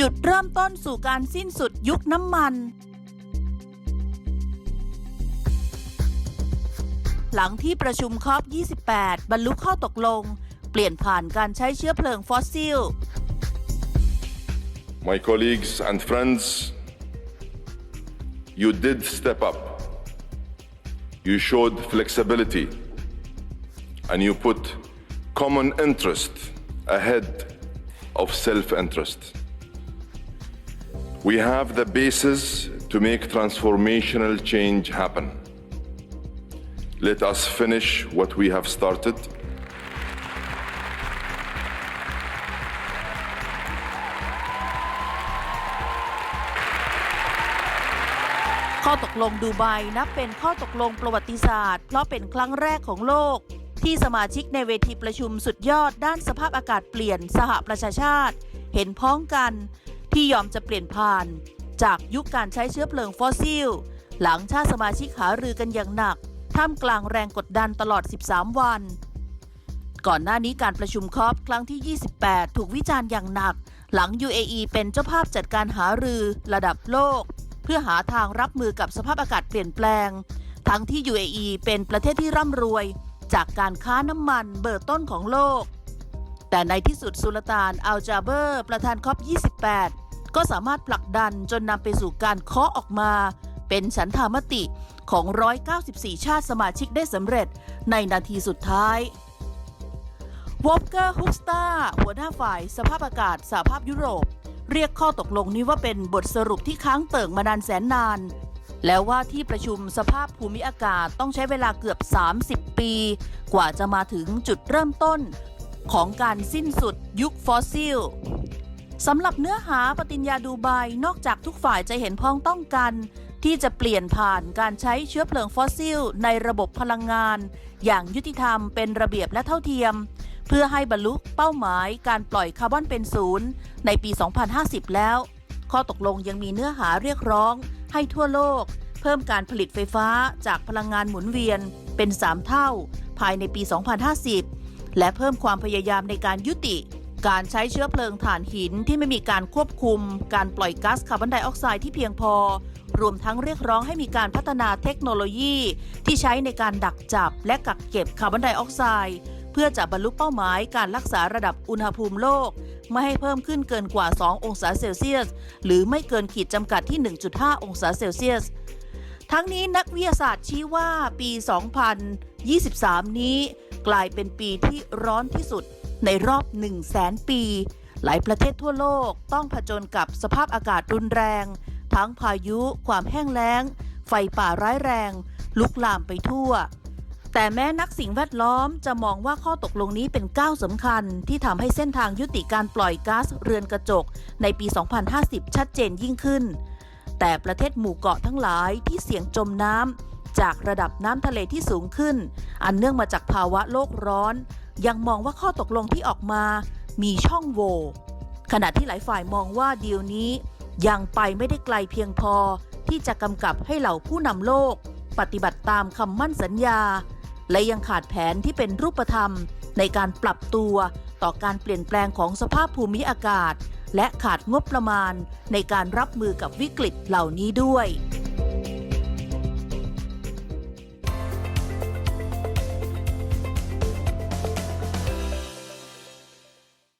จุดเริ่มต้นสู่การสิ้นสุดยุคน้ำมัน หลังที่ประชุมคอป28 บรรลุข้อตกลง เปลี่ยนผ่านการใช้เชื้อเพลิงฟอสซิล My colleagues and friends, you did step up. You showed flexibility and you put common interest ahead of self interest. We have the basis to make transformational change happen. Let us finish what we have started. ข้อตกลงดูไบนับเป็นข้อตกลงประวัติศาสตร์ เพราะเป็นครั้งแรกของโลก ที่สมาชิกในเวทีประชุมสุดยอดด้านสภาพอากาศเปลี่ยนสหประชาชาติ เห็นพ้องกัน ที่ยอมจะเปลี่ยนผ่าน จากยุคการใช้เชื้อเพลิงฟอสซิล หลังชาติสมาชิกหารือกันอย่างหนัก ท่ามกลางแรงกดดันตลอด 13 วัน ก่อนหน้านี้การประชุมคอปครั้งที่ 28 ถูกวิจารณ์อย่างหนัก หลัง UAE เป็นเจ้าภาพจัดการหารือระดับโลก เพื่อหาทางรับมือกับสภาพอากาศเปลี่ยนแปลง ทั้งที่ UAE เป็นประเทศที่ร่ำรวย จากการค้าน้ำมันเบอร์ต้นของโลกแต่ในที่สุดสุลต่านอัลจาเบอร์ ประธานคอป28 ก็สามารถผลักดันจนนำไปสู่การเคาะออกมา เป็นฉันทามติของ 194 ชาติสมาชิกได้สำเร็จในนาทีสุดท้ายวอลเกอร์ฮุกสตาหัวหน้าฝ่ายสภาพอากาศสหภาพยุโรป เรียกข้อตกลงนี้ว่าเป็นบทสรุปที่ค้างเติ่งมานานแสนนาน แล้วว่าที่ประชุมสภาพภูมิอากาศต้องใช้เวลาเกือบ 30 ปี กว่าจะมาถึงจุดเริ่มต้น ของการสิ้นสุดยุคฟอสซิล สำหรับเนื้อหาปฏิญญาดูไบนอกจากทุกฝ่ายจะเห็นพ้องต้องกัน ที่จะเปลี่ยนผ่านการใช้เชื้อเพลิงฟอสซิล ในระบบพลังงาน อย่างยุติธรรมเป็นระเบียบและเท่าเทียม เพื่อให้บรรลุเป้าหมายการปล่อยคาร์บอนเป็นศูนย์ในปี 2050 แล้ว ข้อตกลงยังมีเนื้อหาเรียกร้อง ให้ทั่วโลก เพิ่มการผลิตไฟฟ้าจากพลังงานหมุนเวียนเป็น 3 เท่า ภายในปี 2050 และเพิ่มความพยายามในการยุติ การใช้เชื้อเพลิงถ่านหินที่ไม่มีการควบคุม การปล่อยก๊าซคาร์บอนไดออกไซด์ที่เพียงพอ รวมทั้งเรียกร้องให้มีการพัฒนาเทคโนโลยี ที่ใช้ในการดักจับและกักเก็บคาร์บอนไดออกไซด์เพื่อจะบรรลุเป้าหมายการรักษาระดับอุณหภูมิโลก ไม่ให้เพิ่มขึ้นเกินกว่า 2 องศาเซลเซียส หรือไม่เกินขีดจำกัดที่ 1.5 องศาเซลเซียส ทั้งนี้นักวิทยาศาสตร์ชี้ว่าปี 2023 นี้ กลายเป็นปีที่ร้อนที่สุด ในรอบ 1 0 0 0 0แสนปี หลายประเทศทั่วโลกต้องผจญกับสภาพอากาศรุนแรง ทั้งพายุ ความแห้งแล้ง ไฟป่าร้ายแรง ลุกลามไปทั่ว แต่แม้นักสิ่งแวดล้อมจะมองว่าข้อตกลงนี้เป็นก้าวสำคัญ ที่ทำให้เส้นทางยุติการปล่อยก๊าซเรือนกระจก ในปี 2050 ชัดเจนยิ่งขึ้น แต่ประเทศหมู่เกาะทั้งหลายที่เสี่ยงจมน้ำจากระดับน้ำทะเลที่สูงขึ้น อันเนื่องมาจากภาวะโลกร้อน ยังมองว่าข้อตกลงที่ออกมามีช่องโหว่ขณะที่หลายฝ่ายมองว่าดีลนี้ ยังไปไม่ได้ไกลเพียงพอที่จะกำกับให้เหล่าผู้นำโลก ปฏิบัติตามคำมั่นสัญญา และยังขาดแผนที่เป็นรูปธรรม ในการปรับตัวต่อการเปลี่ยนแปลงของสภาพภูมิอากาศ และขาดงบประมาณในการรับมือกับวิกฤตเหล่านี้ด้วย